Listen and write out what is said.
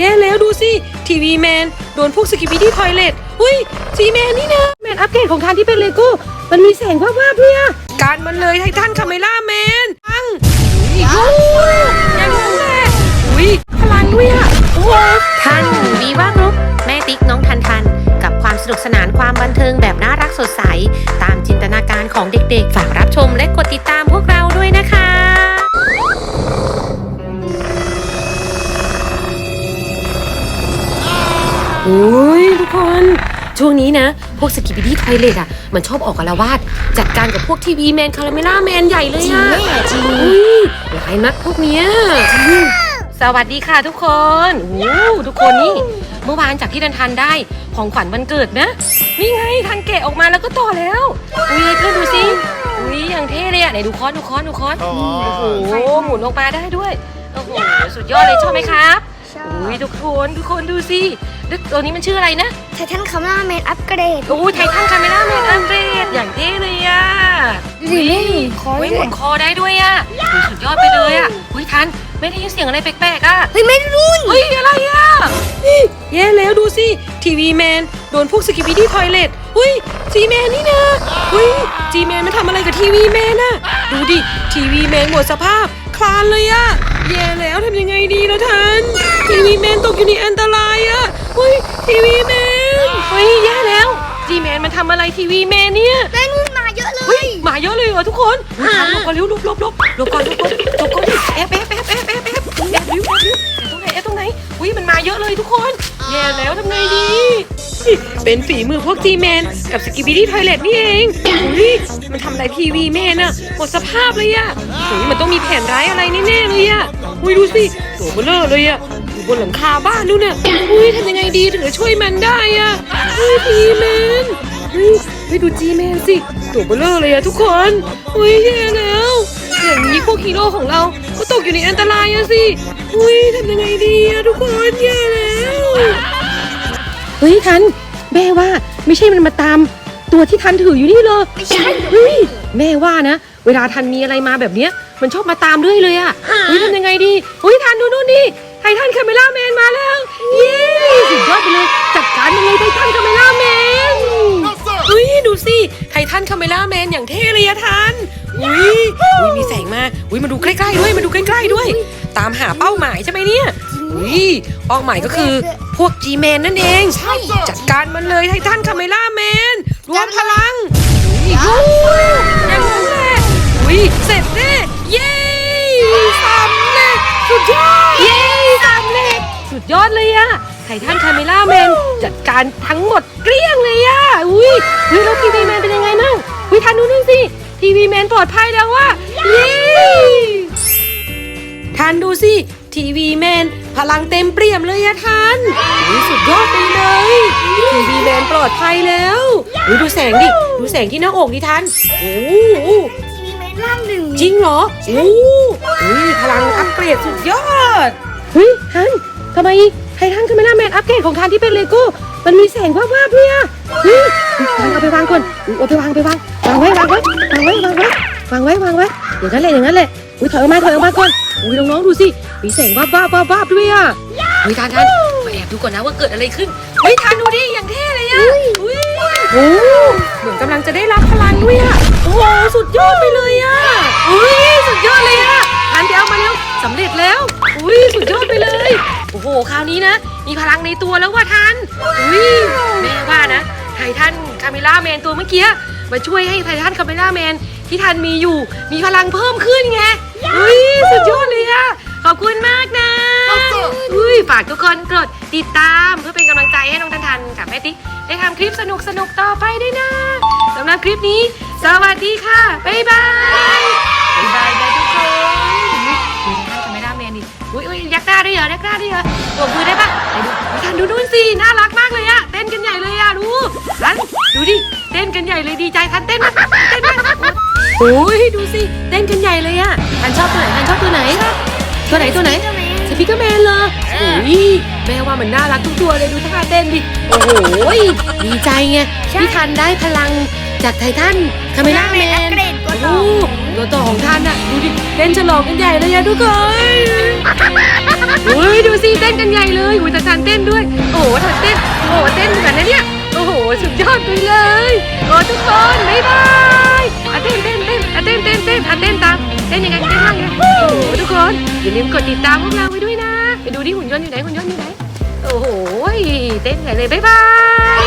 แย่แล้วดูสิทีวีแมนโดนพวกสกิปปี้ที่ทอยเลตอุ้ยซีแมนนี่นะแมนอัปเกรดของทานที่เป็นเลโก้มันมีแสงวาบๆด้วยอะการมันเลยไททันคาเมล่าแมนปังอุ้ยยอย่างนั้แหละอุ้ยพลังด้วยอะโอ้ทันวีว่ากรุ๊ปแม่ติ๊กน้องทันทันกับความสนุกสนานความบันเทิงแบบน่ารักสดใส ตามจินตนาการของเด็กๆ ฝากรับชมและกดติดตามพวกเรา อ้ยทุกคน ช่วงนี้นะ พวกสกิปปี้ทอยเลตอะ มันชอบออกอาละวาดจัดการกับพวกทีวีแมนคาราเมล่าแมนใหญ่เลยอะจริงแม่จริงอุ้ยหลายนัดพวกเนี้ยสวัสดีค่ะทุกคนโอ้ทุกคนนี่ เมื่อวานจากที่ทันทันได้ของขวัญวันเกิดนะ นี่ไงทันแกะออกมาแล้วก็ต่อแล้วอุ้ยเพื่อนดูสิอุ้ยอย่างเท่เลยอะไหนดูคอนดูคอนดูคอนโอ้โหหมุนออกมาได้ด้วยโอ้โหสุดยอดเลยชอบไหมครับอุ้ยทุกคนทุกคนดูสิแล้ว ตัวนี้มันชื่ออะไรนะไททันคาเมล่าแมนอัปเกรดโอ้ยไททันคาเมล่าแมนอังเกรดอย่างเท่เลยอะดูสิแม่หมุนคอยหวมุนคอได้ด้วยอะสุดยอดไปเลยอะอุ้ยทันไม่ได้ยินเสียงอะไรแปลกๆอะเฮ้ยไม่รุ่นเฮ้ยอะไรอะนี่แย่แล้วดูสิทีวีแมนโดนพวกสกิปปี้ที่ทอยเลตอุ้ยจีแมนนี่นะอุ้ยจีแมนมันทำอะไรกับทีวีแมนน่ะดูดิทีวีแมนหมดสภาพ คลานเลยอะแย่แล้วทำยังไงดีล่ะทันทีวีแมนตกอยู่ในอันตรายอะอุ้ยทีวีแมนเฮ้ยแย่แล้วจีแมนมันทำอะไรทีวีแมนเนี่ย แม่นุ่นมาเยอะเลเฮ้ยย หมาเยอะเลยเหรอทุกคนหาหลบก่อนเร็วหลบหลบหลบหลบก่อนหลบก่อน เป็นฝีมือพวกจีแมนกับสกิบิดี้ทอยเลตนี่เองอุ้ยมันทำอะไรทีวีแมนอะหมดสภาพเลยอะอุ้ยมันต้องมีแผนร้ายอะไรแน่ๆเลยอะอุ้ยดูสิตัวเบลอเลยอะอยู่บนหลังคาบ้านนู่นน่ะอุ้ยทำยังไงดีถึงจะช่วยมันได้อะอุ้ยจีแมนเฮ้ยเฮ้ยดูจีแมนสิตัวเบลอเลยอะทุกคนเฮ้ยแย่แล้วอย่างนี้พวกฮีโร่ของเราก็ตกอยู่ในอันตรายอะสิเฮ้ยทำยังไงดีอะทุกคนแย่แล้วเฮ้ยทัน แม่ว่าไม่ใช่มันมาตามตัวที่ทันถืออยู่นี่เลยไม่ใช่เฮ้ยแม่ว่านะ เวลาทันมีอะไรมาแบบเนี้ย มันชอบมาตามเรื่อยเลยอะเฮ้ยทำยังไงดีเฮ้ยทันดูนู่นดิไททันคาเมล่าแมนมาแล้วเย้สุดยอดไปเลยจัดการมันเลยไททันคาเมล่าแมนเฮ้ยดูสิไททันคาเมล่าแมนอย่างเท่เลยอะทันอุ้ยอุ้ยมีแสงมาอุ้ยมาดูใกล้ๆด้วยมาดูใกล้ๆด้วย ตามหาเป้าหมายใช่ไหมเนี่ย อุ้ยเป้าหมายก็คือพวก G แมนนั่นเอง ใช่ จัดการมันเลยไททันคาเมล่าแมนรวมพลังอุ้ยอย่างนั้นแหละอุ้ยเสร็จแน่เย้สำเร็จสุดยอดเย้สำเร็จสุดยอดเลยอะไททันคาเมล่าแมนจัดการทั้งหมดเกลี้ยงเลยอะอุ้ยอุ้ยแล้วทีวีแมนเป็นยังไงมั่งอุ้ยทันดูนั่นสิทีวีแมนปลอดภัยแล้วว่ะเย้ทันดูสิทีวีแมน พลังเต็มเปี่ยมเลยอะทันอุ้ยสุดยอดไปเลยทีวีแมนปลอดภัยแล้วอุ้ยดูแสงดิ ดูแสงที่หน้าอกดิทันโอ้โหทีวีแมนร่างหนึ่งจริงเหรอโอ้เฮ้ยพลังอัปเกรดสุดยอดเฮ้ยทันทำไมไททันคาเมล่าแมนอัปเกรดของทันที่เป็นเลโก้มันมีแสงวาบๆเนี่ยเฮ้ยทันเอาไปวางก่อนอุ๊ยเอาไปวางไปวางวางไว้วางไว้วางไว้วางไว้วางไว้วางไว้อย่างนั้นแหละอย่างนั้นแหละอุ้ยถอยออกมาถอยออกมาก่อน อุ้ยน้องๆดูสิมีแสงวาบวาบวาบวาบด้วยอะเฮ้ยทันทันมาแอบดูก่อนนะว่าเกิดอะไรขึ้นเฮ้ยทันดูดิอย่างเท่เลยอะอุ้ยโอ้เหมือนกำลังจะได้รับพลังด้วยอะโอ้โหสุดยอดไปเลยอะอุ้ยสุดยอดเลยอะทันไปเอามาแล้วสำเร็จแล้วอุ้ยสุดยอดไปเลยโอ้โหคราวนี้นะ มีพลังในตัวแล้วว่ะทันอุ้ยแม่ว่านะไททันคาเมล่าแมนตัวเมื่อกี้มาช่วยให้ไททันคาเมล่าแมนที่ทันมีอยู่ มีพลังเพิ่มขึ้นไง ติดตามเพื่อเป็นกำลังใจให้น้องทันทันกับแม่ติ๊กได้ทำคลิปสนุกสนุกต่อไปด้วยนะสำหรับคลิปนี้ สวัสดีค่ะ บ๊ายบายบ๊ายบายนะทุกคนอุ๊ยดูไททันคาเมล่าแมนดิอุ้ยอุ้ยยักหน้าด้วยเหรอยักหน้าด้วยเหรอโบกมือได้ปะไหนดูทันดูนู่นสิน่ารักมากเลยอะเต้นกันใหญ่เลยอะดูทันดูดิเต้นกันใหญ่เลยดีใจทันเต้นมากเต้นมากโอ้ยดูสิเต้นกันใหญ่เลยอะทันชอบตัวไหนทันชอบตัวไหนตัวไหนตัวไหน สปิกเกอร์แมนเลยโอ้ยแม่ว่ามันน่ารักทุกตัวเลยดูท่าเต้นดิ โอ้โหดีใจไงที่ทันได้พลังจากไททันคาเมล่าแมอัปนเกรดตัวต่อโอ้ตัวต่อของท่านน่ะดูดิเต้นฉลองกันใหญ่เลยอะทุกคนอุ้ยดูสิเต้นกันใหญ่เลยอุ้ยแต่ทันเต้นด้วย โอ้โหทันเต้นโอ้โหเต้นเหมือนกันนะเนี่ยโอ้โหสุดยอดไปเลยโอ้ทุกคนบ๊ายบายอะเต้นเต้นเต้นอะเต้นเต้นเต้นอะเต้นตามเต้ นยังไงกันบ้างนะทุกคนอย่าลืมกดติดตามพวกเราไว้ด้วยนะ ไปดูดิหุ่นยนต์อยู่ไหนหุ่นยนต์อยู่ไหน โอ้โหเต้นใหญ่เลย บ๊ายบาย